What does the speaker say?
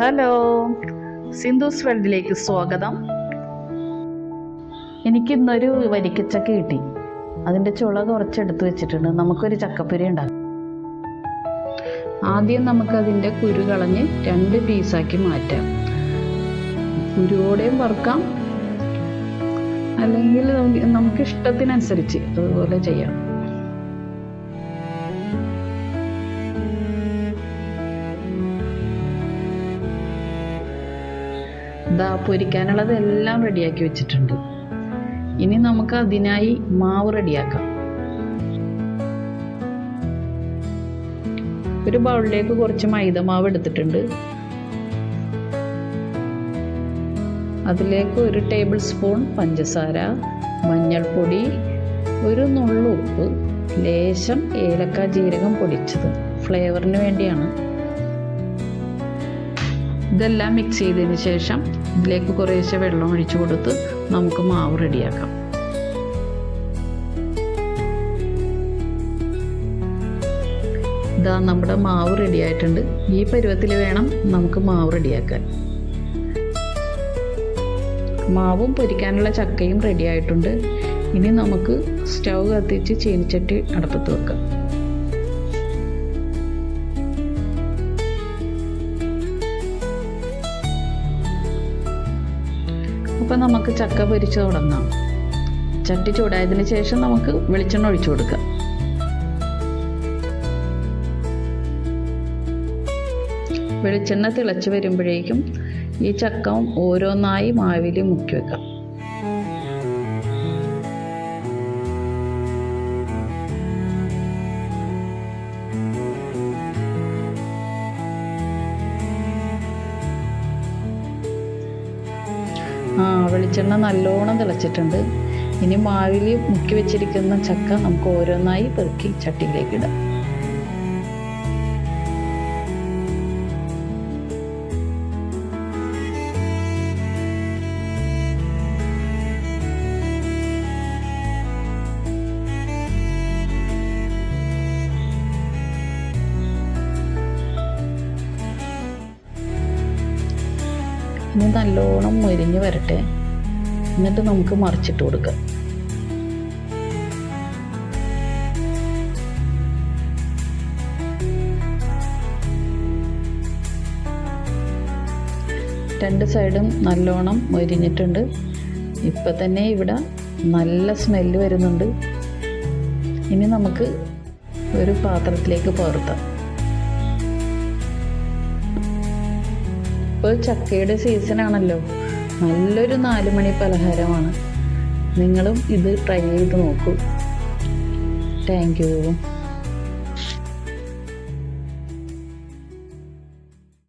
Hello Sindhu's വേൾഡിലേക്ക് സ്വാഗതം. എനിക്കിന്നൊരു വരിക്കച്ചക്ക കിട്ടി. അതിന്റെ ചുള കുറച്ചെടുത്ത് വെച്ചിട്ടുണ്ട്. നമുക്കൊരു ചക്കപ്പുരി ഉണ്ടാക്കാം. ആദ്യം നമുക്കതിന്റെ കുരു കളഞ്ഞ് രണ്ട് പീസാക്കി മാറ്റാം. കുരുവോടെയും വറുക്കാം. അല്ലെങ്കിൽ നമുക്ക് ഇഷ്ടത്തിനനുസരിച്ച് അതുപോലെ ചെയ്യാം. ഇതാ പൊരിക്കാനുള്ളത് എല്ലാം റെഡിയാക്കി വെച്ചിട്ടുണ്ട്. ഇനി നമുക്ക് അതിനായി മാവ് റെഡിയാക്കാം. ഒരു ബൗളിലേക്ക് കുറച്ച് മൈദ മാവ് എടുത്തിട്ടുണ്ട്. അതിലേക്ക് ഒരു ടേബിൾ സ്പൂൺ പഞ്ചസാര മഞ്ഞൾപ്പൊടി ഒരു നുള്ളു ഉപ്പ് ലേശം ഏലക്ക ജീരകം പൊടിച്ചത്. ഫ്ലേവറിന് വേണ്ടിയാണ്. ഇതെല്ലാം മിക്സ് ചെയ്തതിന് ശേഷം ഇതിലേക്ക് കുറേശ്ശെ വെള്ളം ഒഴിച്ചു കൊടുത്ത് നമുക്ക് മാവ് റെഡിയാക്കാം. ഇതാ നമ്മുടെ മാവ് റെഡി ആയിട്ടുണ്ട്. ഈ പരുവത്തിൽ വേണം നമുക്ക് മാവ് റെഡിയാക്കാൻ. മാവും പൊരിക്കാനുള്ള ചക്കയും റെഡി ആയിട്ടുണ്ട്. ഇനി നമുക്ക് സ്റ്റൗ കത്തിച്ച് ചീനിച്ചട്ടി അടുപ്പത്ത് വെക്കാം. അപ്പം നമുക്ക് ചക്ക പൊരിച്ച് തുടങ്ങാം. ചട്ടി ചൂടായതിന് ശേഷം നമുക്ക് വെളിച്ചെണ്ണ ഒഴിച്ചു കൊടുക്കാം. വെളിച്ചെണ്ണ തിളച്ച് വരുമ്പോഴേക്കും ഈ ചക്ക ഓരോന്നായി മാവിൽ മുക്കി വെക്കാം. വെളിച്ചെണ്ണ നല്ലോണം തിളച്ചിട്ടുണ്ട്. ഇനി മാവിൽ മുക്കി വെച്ചിരിക്കുന്ന ചക്ക നമുക്ക് ഓരോന്നായി പെറുക്കി ചട്ടിയിലേക്ക് ഇടാം. ഇനി നല്ലോണം മുരിഞ്ഞ് വരട്ടെ. എന്നിട്ട് നമുക്ക് മറിച്ചിട്ട് കൊടുക്കാം. രണ്ട് സൈഡും നല്ലോണം മൊരിഞ്ഞിട്ടുണ്ട്. ഇപ്പം തന്നെ ഇവിടെ നല്ല സ്മെല്ല് വരുന്നുണ്ട്. ഇനി നമുക്ക് ഒരു പാത്രത്തിലേക്ക് പകർത്താം. ഇപ്പോൾ ചക്കയുടെ സീസൺ ആണല്ലോ. നല്ലൊരു നാല് മണി പലഹാരമാണ്. നിങ്ങളും ഇത് ട്രൈ ചെയ്ത് നോക്കൂ. Thank you